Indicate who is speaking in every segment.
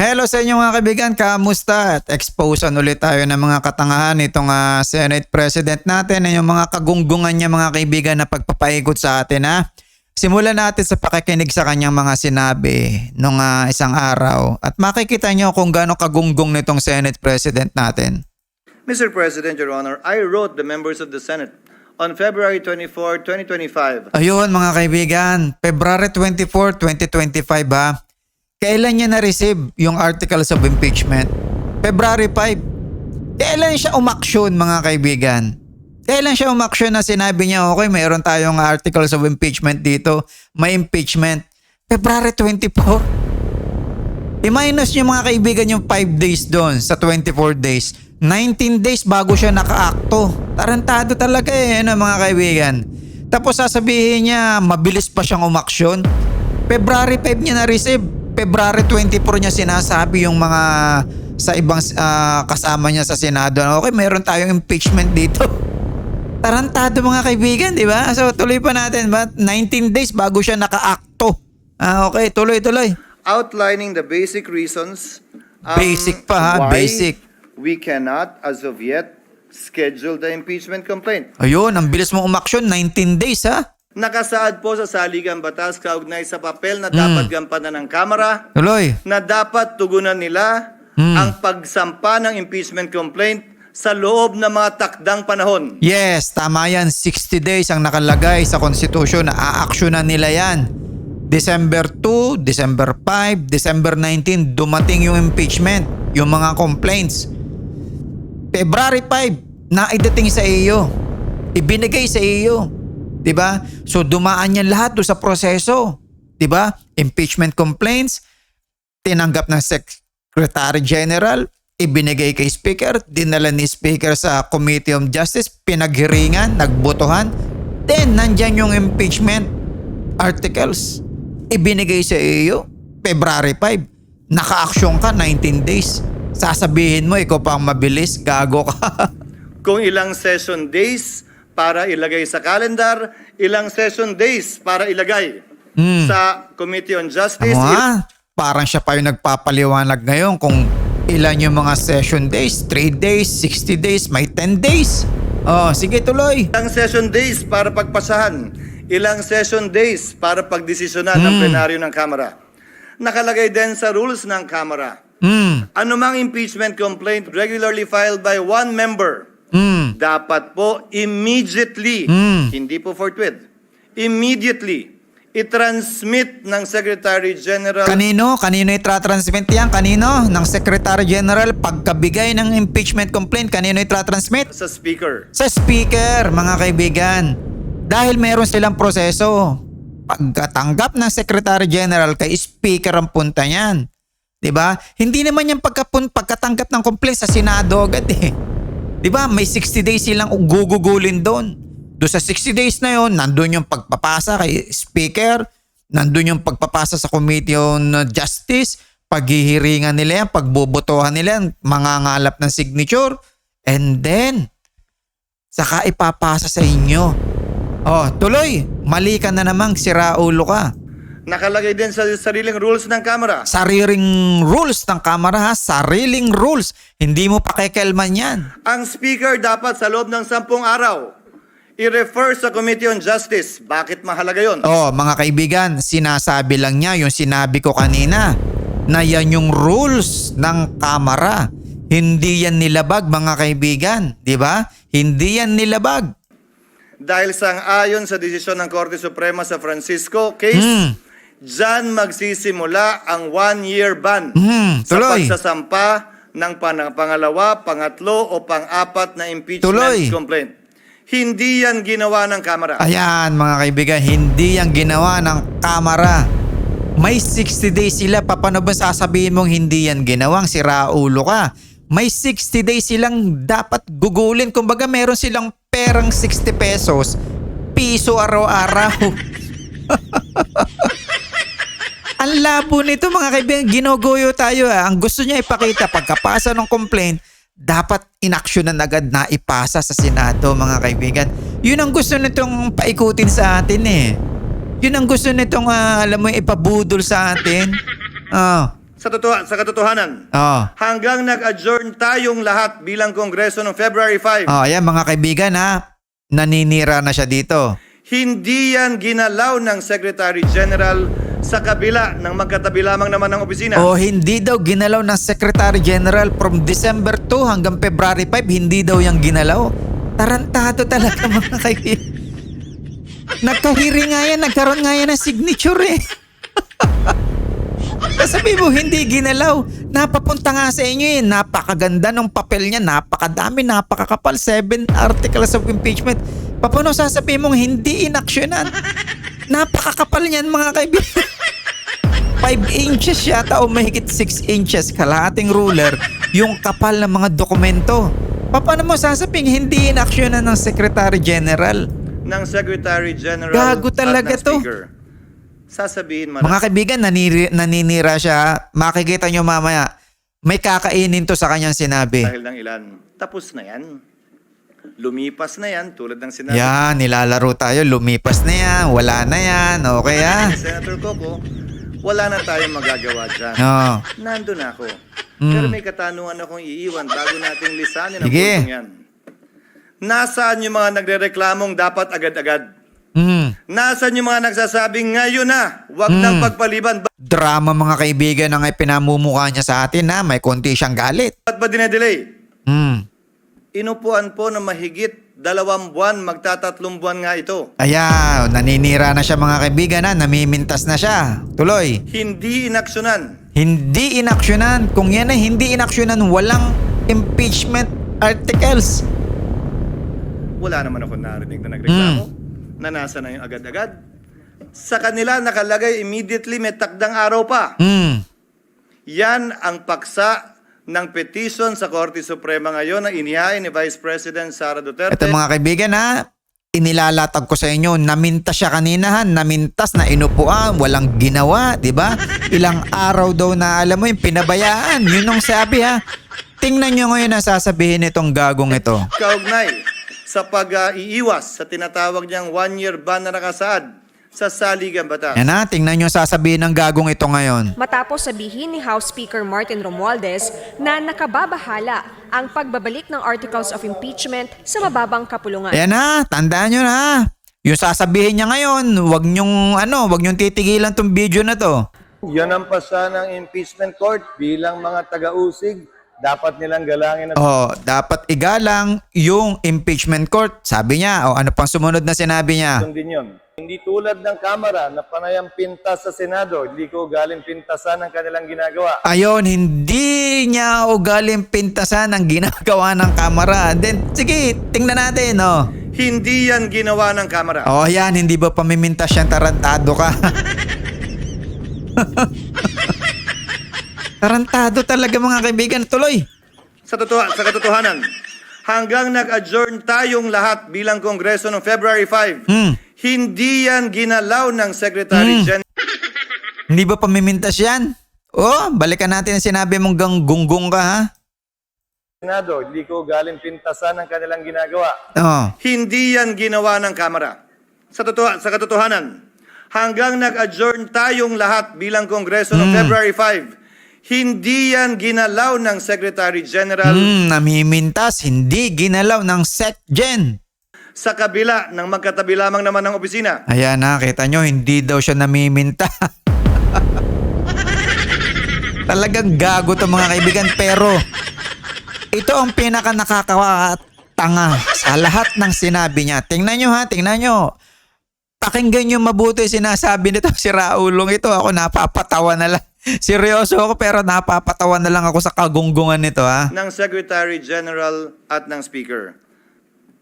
Speaker 1: Hello sa inyo mga kaibigan, kamusta? At exposean ulit tayo ng mga katangahan nitong ah, Senate President natin at yung mga kagunggungan niya mga kaibigan na pagpapaikot sa atin ha. Simulan natin sa pakikinig sa kanyang mga sinabi nung ah, isang araw at makikita niyo kung gaano kagunggong nitong Senate President natin.
Speaker 2: Mr. President, Your Honor, I wrote the members of the Senate on February 24, 2025,
Speaker 1: Ayun mga kaibigan, February 24, 2025 ha. Kailan niya na-receive yung articles of impeachment? February 5. Kailan siya umaksyon mga kaibigan? Kailan siya umaksyon na sinabi niya, okay, mayroon tayong articles of impeachment dito, may impeachment. February 24. I-minus niyo mga kaibigan yung 5 days doon sa 24 days. 19 days bago siya nakaakto. Tarantado talaga eh, ano mga kaibigan. Tapos sasabihin niya, mabilis pa siyang umaksyon. February 5 niya na-receive. February 24 niya sinasabi yung mga sa ibang ah, kasama niya sa Senado. na, Okay, meron tayong impeachment dito. Tarantado mga kaibigan, di ba? So tuloy pa natin, ba? 19 days bago siya nakaakto. Ah, okay, tuloy, tuloy.
Speaker 2: outlining the basic reasons um,
Speaker 1: Basic pa, ha?
Speaker 2: why
Speaker 1: Basic.
Speaker 2: we cannot, as of yet, schedule the impeachment complaint.
Speaker 1: Ayun, ang bilis mong umaksyon, 19 days ha.
Speaker 2: Nakasaad po sa saligang batas kaugnay sa papel na dapat gampanan ng Kamara
Speaker 1: Tuloy.
Speaker 2: na dapat tugunan nila
Speaker 1: Hmm.
Speaker 2: ang pagsampa ng impeachment complaint sa loob ng mga takdang panahon.
Speaker 1: Yes, tama yan. 60 days ang nakalagay sa konstitusyon na aaksyonan nila yan. December 2, December 5, December 19, dumating yung impeachment, yung mga complaints. February 5, naidating sa iyo. Ibinigay sa iyo. 'Di ba? So dumaan yan lahat do sa proseso. 'Di ba? Impeachment complaints, tinanggap ng Secretary General, ibinigay kay Speaker, dinala ni Speaker sa Committee on Justice, pinaghiringan, nagbotohan. Then, nandyan yung impeachment articles. Ibinigay sa iyo, February 5. Naka-action ka, 19 days. Sasabihin mo, ikaw pa ang mabilis, gago ka.
Speaker 2: Kung ilang session days para ilagay sa calendar, ilang session days para ilagay sa Committee on Justice.
Speaker 1: Ano ha? Parang siya pa yung nagpapaliwanag ngayon kung ilan yung mga session days, 3 days, 60 days, may 10 days. Oh, sige tuloy.
Speaker 2: Ilang session days para pagpasahan. Ilang session days para pagdesisyonan ng plenaryo ng Kamara. Nakalagay din sa rules ng Kamara.
Speaker 1: Hmm.
Speaker 2: Anumang impeachment complaint regularly filed by one member,
Speaker 1: Hmm.
Speaker 2: Dapat po immediately,
Speaker 1: Mm.
Speaker 2: hindi po forthwith, immediately, i-transmit ng Secretary General
Speaker 1: Kanino? Kanino itra-transmit yan? Kanino? Ng Secretary General pagkabigay ng impeachment complaint, kanino itra-transmit?
Speaker 2: sa Speaker.
Speaker 1: Sa Speaker, mga kaibigan. Dahil meron silang proseso. Pagkatanggap ng Secretary General kay Speaker ang punta niyan. 'Di ba? Hindi naman yung pagkapun pagkatanggap ng complaint sa Senado agad eh. 'Di ba? May 60 days silang gugugulin doon. Doon sa 60 days na yon, nandun yung pagpapasa kay Speaker, nandun yung pagpapasa sa Committee on Justice, paghihiringan nila yan, pagbobotohan nila yan, mangangalap ng signature, and then, saka ipapasa sa inyo. Oh, tuloy, mali ka na namang sira ulo ka.
Speaker 2: Nakalagay din sa sariling rules ng Kamara.
Speaker 1: Sariling rules ng Kamara ha, sariling rules. Hindi mo pakikelman yan.
Speaker 2: Ang Speaker dapat sa loob ng sampung araw i-refer sa Committee on Justice. Bakit mahalaga yon?
Speaker 1: Oh, mga kaibigan, sinasabi lang niya yung sinabi ko kanina na yan yung rules ng Kamara. Hindi yan nilabag mga kaibigan, di ba? Hindi yan nilabag.
Speaker 2: Dahil sang ayon sa desisyon ng Korte Suprema sa Francisco case,
Speaker 1: Hmm.
Speaker 2: Dyan magsisimula ang one-year ban
Speaker 1: Hmm,
Speaker 2: sa
Speaker 1: tuloy.
Speaker 2: pagsasampa ng pan- pangalawa, pangatlo o pang-apat na impeachment
Speaker 1: Tuloy.
Speaker 2: complaint. Hindi yan ginawa ng Kamara.
Speaker 1: Ayan mga kaibigan, hindi yan ginawa ng Kamara. May 60 days sila, paano ba sasabihin mong hindi yan ginawang sira ulo ka? May 60 days silang dapat gugulin. Kumbaga meron silang perang 60 pesos, piso araw-araw. Ang labo nito mga kaibigan, ginogoyo tayo ah. Ang gusto niya ipakita pagkapasa ng complaint, dapat inaksyonan agad na ipasa sa Senado mga kaibigan. Yun ang gusto nitong paikutin sa atin eh. Yun ang gusto nitong ah, alam mo ipabudol sa atin. Ah,
Speaker 2: Sa, totoo, sa katotohanan,
Speaker 1: Oh.
Speaker 2: hanggang nag-adjourn tayong lahat bilang Kongreso noong February 5,
Speaker 1: Oh, ayan mga kaibigan ha. Naninira na siya dito.
Speaker 2: hindi yan ginalaw ng Secretary General sa kabila ng magkatabi lamang naman ng opisina.
Speaker 1: O hindi daw ginalaw ng Secretary General from December 2 hanggang February 5, hindi daw yung ginalaw. Tarantado talaga mga kaibigan. Nagkahiri nga yan, nagkaroon nga yan ng signature eh. Sabi mo, hindi ginalaw. Napapunta nga sa inyo eh. Napakaganda ng papel niya. Napakadami, napakakapal. Seven articles of impeachment. Paano sasabihin mong hindi inaksyonan? Napakakapal niyan mga kaibigan. 5 inches yata o mahigit 6 inches kalahating ruler yung kapal ng mga dokumento. Paano mo sasabing hindi inaksyonan ng Secretary General?
Speaker 2: ng Secretary General
Speaker 1: Gago talaga to.
Speaker 2: Speaker. Sasabihin man
Speaker 1: Mga kaibigan, naniri, naninira siya. Makikita nyo mamaya, may kakainin to sa kanyang sinabi.
Speaker 2: dahil ng ilan. Tapos na yan. Lumipas na yan tulad ng sinabi
Speaker 1: Yan, nilalaro tayo. Lumipas na yan. Wala na yan. Okay ah.
Speaker 2: Senator Coco. Wala na tayong magagawa dyan.
Speaker 1: Oo.
Speaker 2: Nandun ako.
Speaker 1: Mm.
Speaker 2: Pero may katanungan akong iiwan bago nating lisanin ang
Speaker 1: Sige.
Speaker 2: puntong yan. Nasaan yung mga nagre-reklamong dapat agad-agad?
Speaker 1: Mm.
Speaker 2: Nasaan yung mga nagsasabing ngayon na, wag nang
Speaker 1: Mm.
Speaker 2: pagpaliban?
Speaker 1: Drama mga kaibigan ang ipinamumukha niya sa atin na may konti siyang galit.
Speaker 2: Ba't ba dinedelay?
Speaker 1: Mm.
Speaker 2: Inupuan po ng mahigit dalawang buwan, magtatatlong buwan nga ito.
Speaker 1: Ayan, naninira na siya mga kaibigan na, namimintas na siya. Tuloy.
Speaker 2: Hindi inaksyonan.
Speaker 1: Hindi inaksyonan. Kung yan ay hindi inaksyonan, walang impeachment articles.
Speaker 2: Wala naman ako narinig na nagreklamo
Speaker 1: Hmm.
Speaker 2: na nasa na yung agad-agad. Sa kanila nakalagay immediately may takdang araw pa.
Speaker 1: Mm.
Speaker 2: Yan ang paksa ng petition sa Korte Suprema ngayon na inihain ni Vice President Sara Duterte.
Speaker 1: Ito mga kaibigan ha, inilalatag ko sa inyo, namintas siya kanina ha, namintas na inupuan, walang ginawa, di ba? Ilang araw daw na alam mo yung pinabayaan, yun ang sabi ha. Tingnan nyo ngayon ang sasabihin nitong gagong ito.
Speaker 2: kaugnay sa pag-iiwas sa tinatawag niyang one-year ban na nakasaad sa saligang batas.
Speaker 1: Yan ha, tingnan nyo sasabihin ng gagong ito ngayon.
Speaker 3: Matapos sabihin ni House Speaker Martin Romualdez na nakababahala ang pagbabalik ng articles of impeachment sa mababang kapulungan.
Speaker 1: Ayan na, tandaan nyo na. Yung sasabihin niya ngayon, wag nyong ano, wag nyong titigilan tong video na to.
Speaker 2: Yan ang pasa ng impeachment court bilang mga taga-usig. Dapat nilang galangin at
Speaker 1: Oh, dapat igalang yung impeachment court. Sabi niya, o ano pang sumunod na sinabi niya?
Speaker 2: sundin yun. Hindi tulad ng Kamara na panayang pintas sa Senado, hindi ko galing pintasan ang kanilang ginagawa.
Speaker 1: Ayon, hindi niya ugaling pintasan ang ginagawa ng kamera. Then, sige, tingnan natin, oh.
Speaker 2: Hindi yan ginawa ng Kamara.
Speaker 1: Oh, yan, hindi ba pamimintas yan, tarantado ka? tarantado talaga mga kaibigan. Tuloy.
Speaker 2: Sa, totoo, sa katotohanan, hanggang nag-adjourn tayong lahat bilang Kongreso noong February 5,
Speaker 1: Hmm.
Speaker 2: hindi yan ginalaw ng Secretary General
Speaker 1: Hindi ba pamimintas yan? Oh, balikan natin ang sinabi mong gang gunggong ka, ha?
Speaker 2: Senado, hindi ko galing pintasan ang kanilang ginagawa.
Speaker 1: Oh.
Speaker 2: Hindi yan ginawa ng Kamara. Sa, totoo, sa katotohanan, hanggang nag-adjourn tayong lahat bilang Kongreso noong February 5, hindi yan ginalaw ng Secretary General
Speaker 1: Hmm, namimintas, hindi ginalaw ng SecGen.
Speaker 2: sa kabila ng magkatabi lamang naman ng opisina.
Speaker 1: Ayan na, kita nyo, hindi daw siya namiminta. Talagang gago to mga kaibigan, pero ito ang pinaka nakakatanga sa lahat ng sinabi niya. Tingnan nyo ha, tingnan nyo. Pakinggan nyo mabuti sinasabi nito si Raulong ito. Ako napapatawa na lang. Seryoso ako pero napapatawa na lang ako sa kagunggungan nito ha.
Speaker 2: ng Secretary General at ng Speaker.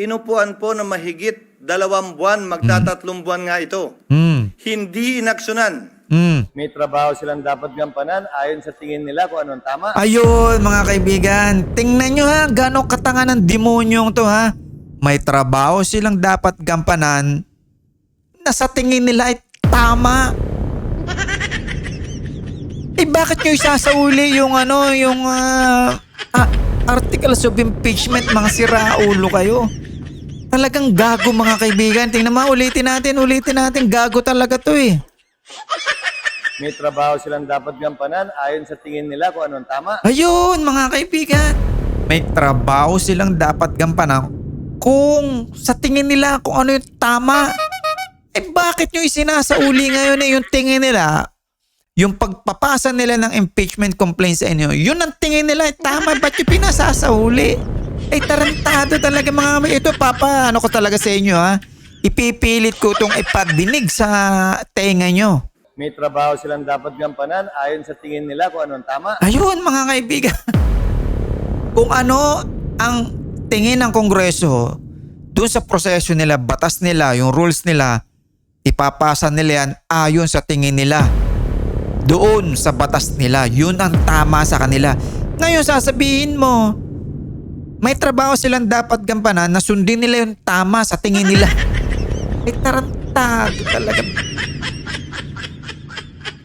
Speaker 2: Inupuan po ng mahigit dalawang buwan, magtatatlong buwan nga ito.
Speaker 1: Hmm.
Speaker 2: Hindi inaksyonan.
Speaker 1: Hmm.
Speaker 2: May trabaho silang dapat gampanan ayon sa tingin nila kung anong tama.
Speaker 1: Ayun, mga kaibigan. Tingnan nyo ha, gano'ng katanga ng demonyong to ha. May trabaho silang dapat gampanan na sa tingin nila ay tama. eh bakit nyo isasauli yung ano, yung ah, ah, articles of impeachment, mga siraulo kayo? Talagang gago mga kaibigan. Tingnan mo, ulitin natin, ulitin natin. Gago talaga to eh.
Speaker 2: May trabaho silang dapat gampanan ayon sa tingin nila kung anong tama.
Speaker 1: Ayun, mga kaibigan. May trabaho silang dapat gampanan kung sa tingin nila kung ano yung tama. Eh bakit nyo isinasauli ngayon eh yung tingin nila, yung pagpapasa nila ng impeachment complaint sa inyo, yun ang tingin nila, eh, tama, ba't yung pinasasauli? Eh tarantado talaga mga kami. Ito papa, ano ko talaga sa inyo ha? Ipipilit ko itong ipadinig sa tenga nyo.
Speaker 2: May trabaho silang dapat gampanan ayon sa tingin nila kung anong tama.
Speaker 1: Ayun mga kaibigan. Kung ano ang tingin ng Kongreso doon sa proseso nila, batas nila, yung rules nila, ipapasa nila yan ayon sa tingin nila. Doon sa batas nila, yun ang tama sa kanila. Ngayon sasabihin mo, may trabaho silang dapat gampanan na sundin nila yung tama sa tingin nila. Ay tarantado talaga.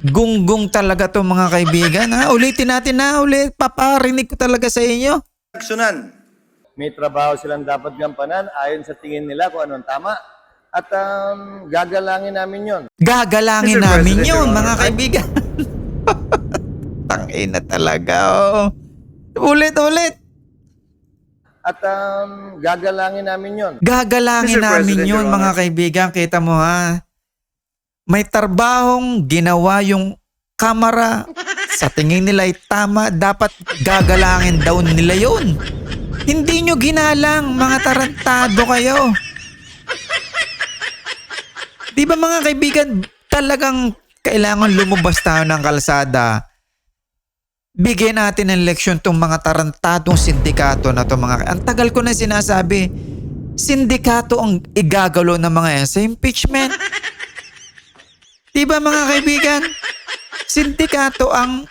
Speaker 1: Gunggong talaga to mga kaibigan. Ha? Ulitin natin na ulit. Paparinig ko talaga sa inyo.
Speaker 2: Aksyonan. May trabaho silang dapat gampanan ayon sa tingin nila kung anong tama. At um, gagalangin namin yon.
Speaker 1: Gagalangin
Speaker 2: Mr.
Speaker 1: namin
Speaker 2: President,
Speaker 1: yun
Speaker 2: Your
Speaker 1: mga
Speaker 2: Honor.
Speaker 1: Kaibigan. Tangina talaga oh. Ulit ulit.
Speaker 2: At um, gagalangin namin yon.
Speaker 1: Gagalangin
Speaker 2: Mr.
Speaker 1: namin
Speaker 2: President,
Speaker 1: yun
Speaker 2: Your
Speaker 1: mga
Speaker 2: Honor.
Speaker 1: kaibigan. Kita mo ha. May tarbahong ginawa yung kamera. Sa tingin nila ay tama. Dapat gagalangin daw nila yun. Hindi nyo ginalang. Mga tarantado kayo. Di ba mga kaibigan, talagang kailangan lumabas tayo ng kalsada. Bigyan natin ng leksyon tong mga tarantadong sindikato na to mga... Ang tagal ko na sinasabi, sindikato ang igagalo ng mga yan sa impeachment. Di ba mga kaibigan? Sindikato ang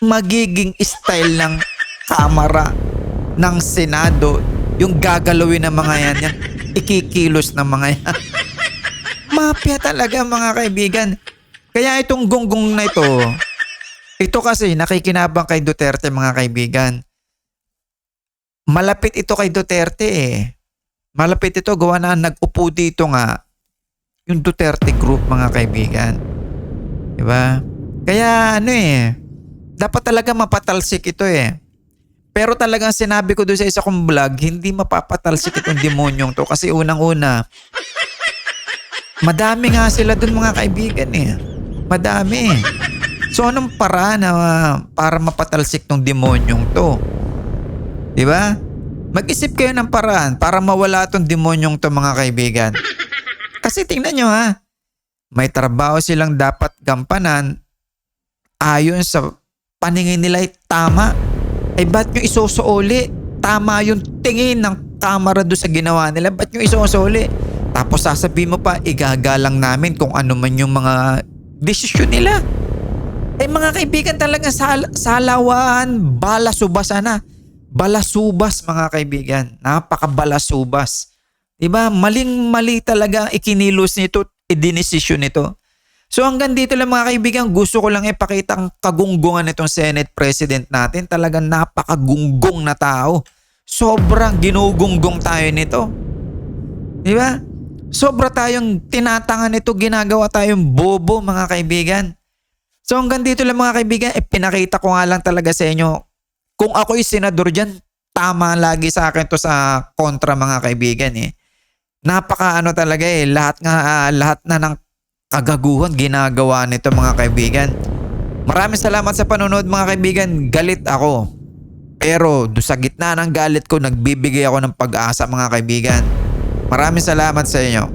Speaker 1: magiging style ng Kamara ng Senado. Yung gagalawin ng mga yan, yan ikikilos ng mga yan. Mafia talaga mga kaibigan. Kaya itong gonggong na ito, ito kasi nakikinabang kay Duterte mga kaibigan. Malapit ito kay Duterte eh. Malapit ito gawa na nag-upo dito nga yung Duterte group mga kaibigan. 'Di ba? Kaya ano eh, dapat talaga mapatalsik ito eh. Pero talagang sinabi ko doon sa isa kong vlog, hindi mapapatalsik itong demonyong to kasi unang-una, madami nga sila doon mga kaibigan eh. Madami eh. So anong para na para mapatalsik tong demonyong to? 'Di ba? Mag-isip kayo ng paraan para mawala tong demonyong to mga kaibigan. Kasi tingnan nyo ha, may trabaho silang dapat gampanan ayon sa paningin nila ay tama. Ay ba't nyo isusuuli? Tama yung tingin ng kamera doon sa ginawa nila. Ba't nyo isusuuli? Tapos sasabihin mo pa, igagalang namin kung ano man yung mga desisyon nila. Eh mga kaibigan talaga sal salawan, balasubas na. Balasubas mga kaibigan. Napakabalasubas. Diba? Maling-mali talaga ikinilos nito, idinesisyon nito. So hanggang dito lang mga kaibigan, gusto ko lang ipakita ang kagunggungan nitong Senate President natin. Talagang napakagunggong na tao. Sobrang ginugunggong tayo nito. Di ba? Sobra tayong tinatangan nito, ginagawa tayong bobo mga kaibigan. So hanggang dito lang mga kaibigan, eh, pinakita ko nga lang talaga sa inyo. Kung ako'y senador dyan, tama lagi sa akin to sa kontra mga kaibigan eh. Napaka ano talaga eh, lahat nga ah, lahat na ng kagaguhan ginagawa nito mga kaibigan. Maraming salamat sa panonood mga kaibigan. Galit ako. Pero sa gitna ng galit ko, nagbibigay ako ng pag-asa mga kaibigan. Maraming salamat sa inyo.